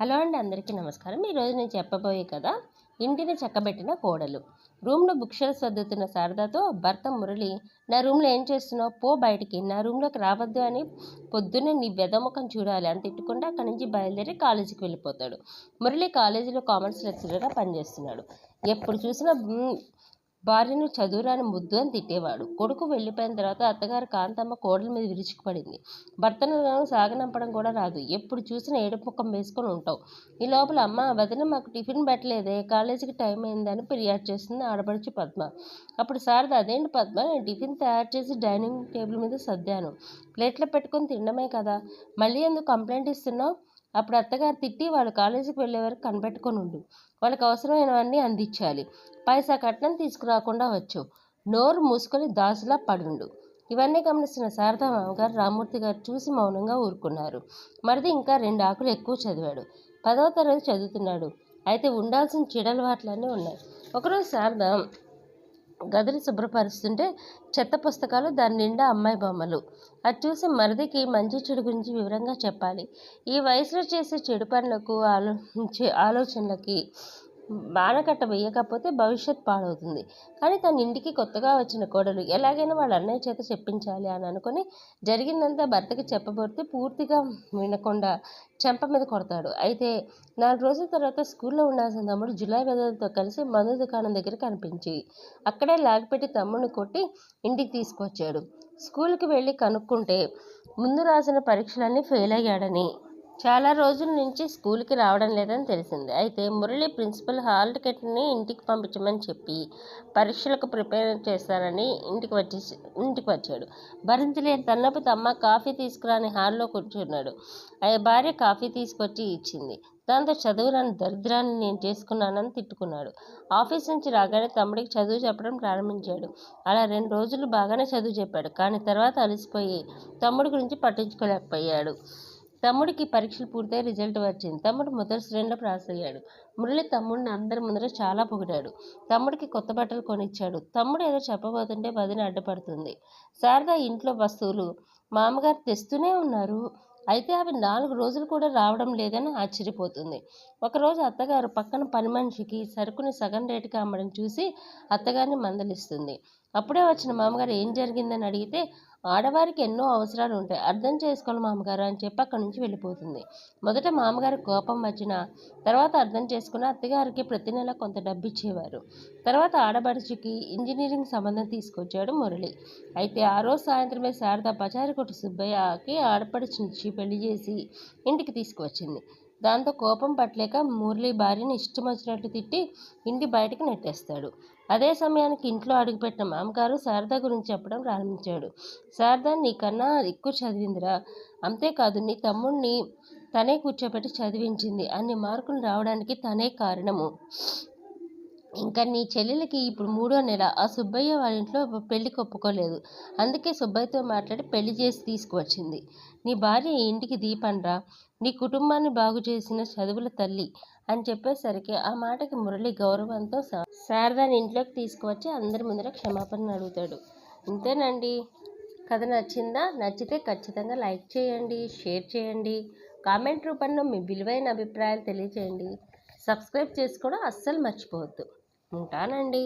Hello అండి అందరికీ నమస్కారం. ఈరోజు నేను చెప్పబోయే కదా ఇంటిని చక్కబెట్టిన కోడలు. రూమ్లో బుక్ షెల్ఫ్ సర్దుతున్న శారదాతో భర్త మురళి నా రూమ్లో ఏం చేస్తున్నావు? పో బయటికి. నా రూమ్లోకి రావద్దు అని పొద్దున్నే నీ వెదముఖం చూడాలి అని తిట్టుకుంటే అక్కడి నుంచి బయలుదేరి కాలేజీకి వెళ్ళిపోతాడు. మురళి కాలేజీలో కామర్స్ లెక్చరర్గా పనిచేస్తున్నాడు. ఎప్పుడు చూసినా భార్యను చదువురాని ముద్దు అని తిట్టేవాడు. కొడుకు వెళ్ళిపోయిన తర్వాత అత్తగారు కాంతమ్మ కోడల మీద విరుచుకుపడింది. భర్తను సాగనంపడం కూడా రాదు. ఎప్పుడు చూసినా ఏడుపు ముఖం వేసుకొని ఉంటావు. ఈ లోపల అమ్మ వదిన మాకు టిఫిన్ పెట్టలేదే కాలేజీకి టైం అయిందని ఫిర్యాదు చేస్తుంది ఆడపడుచు పద్మ. అప్పుడు శారద అదేంటి పద్మ? నేను టిఫిన్ తయారు చేసి డైనింగ్ టేబుల్ మీద సర్దాను. ప్లేట్లో పెట్టుకొని తినడమే కదా. మళ్ళీ ఎందుకు కంప్లైంట్ ఇస్తున్నావు? అప్పుడు అత్తగారు తిట్టి వాళ్ళు కాలేజీకి వెళ్ళే వరకు కనిపెట్టుకొని ఉండు. వాళ్ళకి అవసరమైనవన్నీ అందించాలి. పైసా కట్నం తీసుకురాకుండా వచ్చు నోరు మూసుకొని దాసులా పడుండు. ఇవన్నీ గమనిస్తున్న శారదా మామగారు రామూర్తి గారు చూసి మౌనంగా ఊరుకున్నారు. మరిది ఇంకా రెండు ఆకులు ఎక్కువ చదివాడు. పదవ తరగతి చదువుతున్నాడు. అయితే ఉండాల్సిన చెడలవాట్లన్నీ ఉన్నాయి. ఒకరోజు శారద గదిని శుభ్రపరుస్తుంటే చెత్త పుస్తకాలు దాని నిండా అమ్మాయి బొమ్మలు. అది చూసి మరిదికి మంచి చెడు గురించి వివరంగా చెప్పాలి. ఈ వయసులో చేసే చెడు పనులకు ఆలో ఆలోచనలకి బాణకట్ట వేయకపోతే భవిష్యత్ పాడవుతుంది. కానీ తన ఇంటికి కొత్తగా వచ్చిన కోడలు ఎలాగైనా వాళ్ళ అన్నయ్య చేత చెప్పించాలి అని అనుకుని జరిగిందంతా భర్తకి చెప్పబోతే పూర్తిగా వినకుండా చెంప మీద కొడతాడు. అయితే నాలుగు రోజుల తర్వాత స్కూల్లో ఉండాల్సిన తమ్ముడు జులై వెదలతో కలిసి మందు దుకాణం దగ్గర కనిపించి అక్కడే లాగిపెట్టి తమ్ముడిని కొట్టి ఇంటికి తీసుకొచ్చాడు. స్కూల్కి వెళ్ళి కనుక్కుంటే ముందు రాసిన పరీక్షలన్నీ ఫెయిల్ అయ్యాడని చాలా రోజుల నుంచి స్కూల్కి రావడం లేదని తెలిసింది. అయితే మురళి ప్రిన్సిపల్ హాల్ టికెట్ని ఇంటికి పంపించమని చెప్పి పరీక్షలకు ప్రిపేర్ చేస్తానని ఇంటికి వచ్చి ఇంటికి వచ్చాడు. భరించలేని తన్నపు తమ్మ కాఫీ తీసుకురాని హాల్లో కూర్చున్నాడు. ఆయన భార్య కాఫీ తీసుకొచ్చి ఇచ్చింది. దాంతో చదువురాని దరిద్రాన్ని నేను చేసుకున్నానని తిట్టుకున్నాడు. ఆఫీస్ నుంచి రాగానే తమ్ముడికి చదువు చెప్పడం ప్రారంభించాడు. అలా రెండు రోజులు బాగానే చదువు చెప్పాడు. కానీ తర్వాత అలసిపోయి తమ్ముడి గురించి పట్టించుకోలేకపోయాడు. తమ్ముడికి పరీక్షలు పూర్తయి రిజల్ట్ వచ్చింది. తమ్ముడు మొదటి శ్రేణిలో పాస్ అయ్యాడు. మురళి తమ్ముడిని అందరి ముందర చాలా పొగిడాడు. తమ్ముడికి కొత్త బట్టలు కొనిచ్చాడు. తమ్ముడు ఏదో చెప్పబోతుంటే వదిన అడ్డుపడుతుంది. శారద ఇంట్లో వస్తువులు మామగారు తెస్తూనే ఉన్నారు. అయితే అవి నాలుగు రోజులు కూడా రావడం లేదని ఆశ్చర్యపోతుంది. ఒకరోజు అత్తగారు పక్కన పని మనిషికి సరుకుని సగం రేటుకి అమ్మడం చూసి అత్తగారిని మందలిస్తుంది. అప్పుడే వచ్చిన మామగారు ఏం జరిగిందని అడిగితే ఆడవారికి ఎన్నో అవసరాలు ఉంటాయి అర్థం చేసుకోవాలి మామగారు అని చెప్పి అక్కడి నుంచి వెళ్ళిపోతుంది. మొదట మామగారు కోపం వచ్చిన తర్వాత అర్థం చేసుకున్న అత్తగారికి ప్రతి నెల కొంత డబ్బు ఇచ్చేవారు తర్వాత ఆడబడుచుకి ఇంజనీరింగ్ సంబంధం తీసుకొచ్చాడు మురళి. అయితే ఆ రోజు సాయంత్రమే శారద పచారికొట్టు సుబ్బయ్యకి ఆడపడుచునిచ్చి పెళ్ళి చేసి ఇంటికి తీసుకువచ్చింది. దాంతో కోపం పట్టలేక మురళి భార్యని ఇష్టం వచ్చినట్లు తిట్టి ఇంటి బయటకు నెట్టేస్తాడు. అదే సమయానికి ఇంట్లో అడుగుపెట్టిన మామగారు శారద గురించి చెప్పడం ప్రారంభించాడు. శారద నీకన్నా ఎక్కువ చదివిందిరా. అంతేకాదు నీ తమ్ముడిని తనే కూర్చోబెట్టి చదివించింది. అన్ని మార్కులు రావడానికి తనే కారణము. ఇంకా నీ చెల్లెలకి ఇప్పుడు మూడో నెల. ఆ సుబ్బయ్య వాళ్ళ ఇంట్లో పెళ్ళికి ఒప్పుకోలేదు అందుకే సుబ్బయ్యతో మాట్లాడి పెళ్ళి చేసి తీసుకువచ్చింది. నీ భార్య ఇంటికి దీపండ్రా నీ కుటుంబాన్ని బాగు చేసిన చదువుల తల్లి అని చెప్పేసరికి ఆ మాటకి మురళి గౌరవంతో శారదాని ఇంట్లోకి తీసుకువచ్చి అందరి ముందర క్షమాపణ అడుగుతాడు. ఇంతేనండి. కథ నచ్చిందా? నచ్చితే ఖచ్చితంగా లైక్ చేయండి షేర్ చేయండి కామెంట్ రూపంలో మీ విలువైన అభిప్రాయాలు తెలియచేయండి. సబ్స్క్రైబ్ చేసుకోవడం అస్సలు మర్చిపోవద్దు. ఉంటానండి.